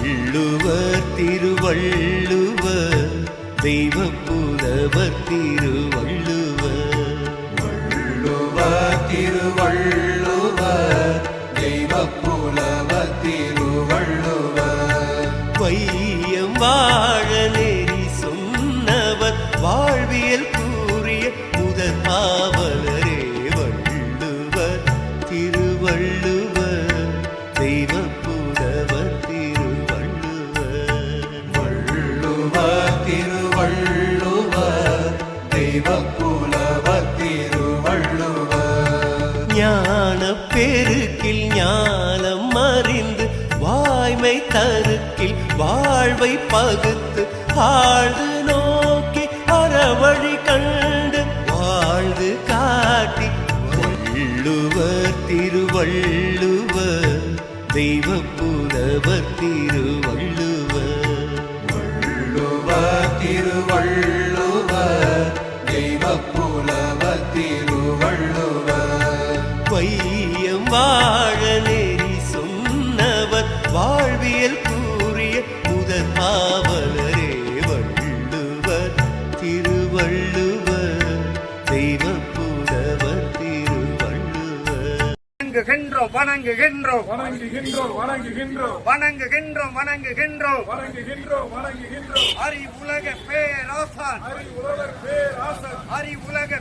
வள்ளுவர் திருவள்ளுவர் தெய்வ புலவர் திருவள்ளுவர் தெய்வ திருவள்ளுவர் ஞான பெருக்கில் ஞானம் அறிந்து வாய்மை தருக்கில் வாழ்வை பகுத்து ஆழ்ந்து நோக்கி அறவழி கண்டு வாழ்ந்து காட்டி வள்ளுவர் திருவள்ளுவர். தெய்வ புலவர் திருவள்ளுவர். வள்ளுவர் திருவள்ளுவர் வாழ நெறி சொன்னவர் வாழ்வியல் கூறிய முதல் பாவலரே வள்ளுவர் திருவள்ளுவர் தெய்வ புலவர் திருவள்ளுவர். வணங்குகின்றோம் வணங்குகின்றோம். வணங்குகின்றோம் வணங்குகின்றோம். வணங்குகின்றோம் வணங்குகின்றோம். வணங்குகின்றோம் வணங்குகின்றோம். அறி உலக பேராசான். உலகர் பேராசன். அறி உலக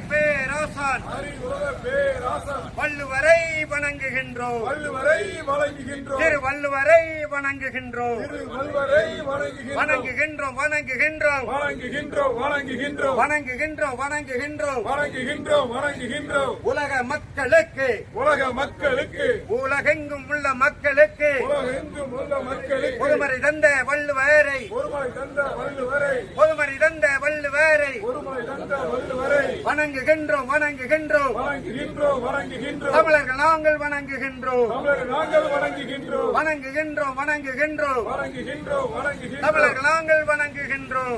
பேராசான் வள்ளுவரை வணங்குகின்றோம். வள்ளுவரை வணங்குகின்றோம். திரு வள்ளுவரை வணங்குகின்றோம். வள்ளுவரை வணங்குகின்றோம். வணங்குகின்றோம் வணங்குகின்றோம். வணங்குகின்றோம் வணங்குகின்றோம். வணங்குகின்றோம் வணங்குகின்றோம். வணங்குகின்றோம் வணங்குகின்றோம். உலக மக்களுக்கு. உலக மக்களுக்கு. உலகெங்கும் உள்ள மக்களுக்கு. உலகெங்கும் உள்ள மக்களுக்கு. ஒருமறை தந்த வள்ளுவரை. ஒருமலை தந்த வள்ளுவரை. வணங்குகின்றோம் வணங்குகின்றோம். தமிழர்கள் நாங்கள் வணங்குகின்றோம். வணங்குகின்றோம். வணங்குகின்றோம் தமிழர்கள் நாங்கள் வணங்குகின்றோம்.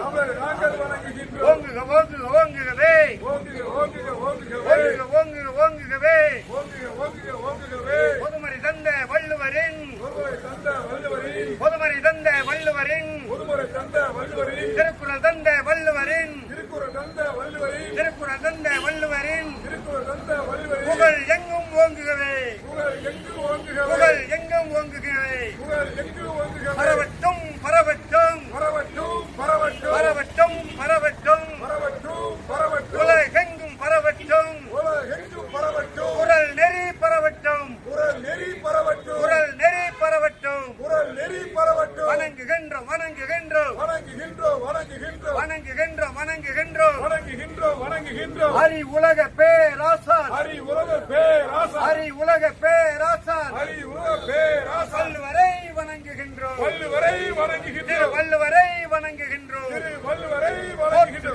ஓங்குக ஓங்குக ஓங்குகவே. ஓங்குக ஓங்குகவே. பொதுமறை தந்த வள்ளுவரின். பொதுமறை தந்த வள்ளுவரின். திருக்குறள் தந்த வள்ளுவர் உணர்ந்த வள்ளுவரின் புகழ் எங்கும் ஓங்குகவே. புகழ் எங்கும் ஓங்குகவே. பரவட்டும் பரவட்டும். பரவட்டும் பரவட்டும். பரவட்டும் பரவட்டும். உலகெங்கும் பரவட்டும். பரவட்டும். குரல் நெறி பரவட்டும். குரல் நெறி பரவட்டும். குரல் நெறி பரவட்டும். குரல் நெறி பரவட்டும். வணங்குகின்ற வணங்குகின்ற வணங்குகின்றோம் வணங்குகின்றோம் ஹரி உலக பேராசா ஹரி உலக பேராசா ஹரி உலக பேராசா ஹரி உலக பேராசா வல்லுவரை வணங்குகின்றோம். வல்லுவரை வணங்குகின்றோம். வல்லுவரை வணங்குகின்றோம். வல்லுவரை வணங்குகின்றோம்.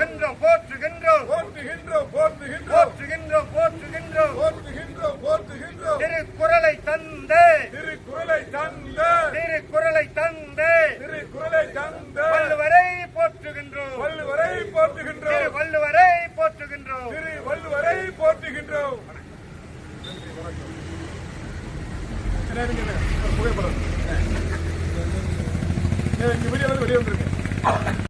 போய் போகிறோம் வெளியே வந்து வெளியே வந்துருக்கு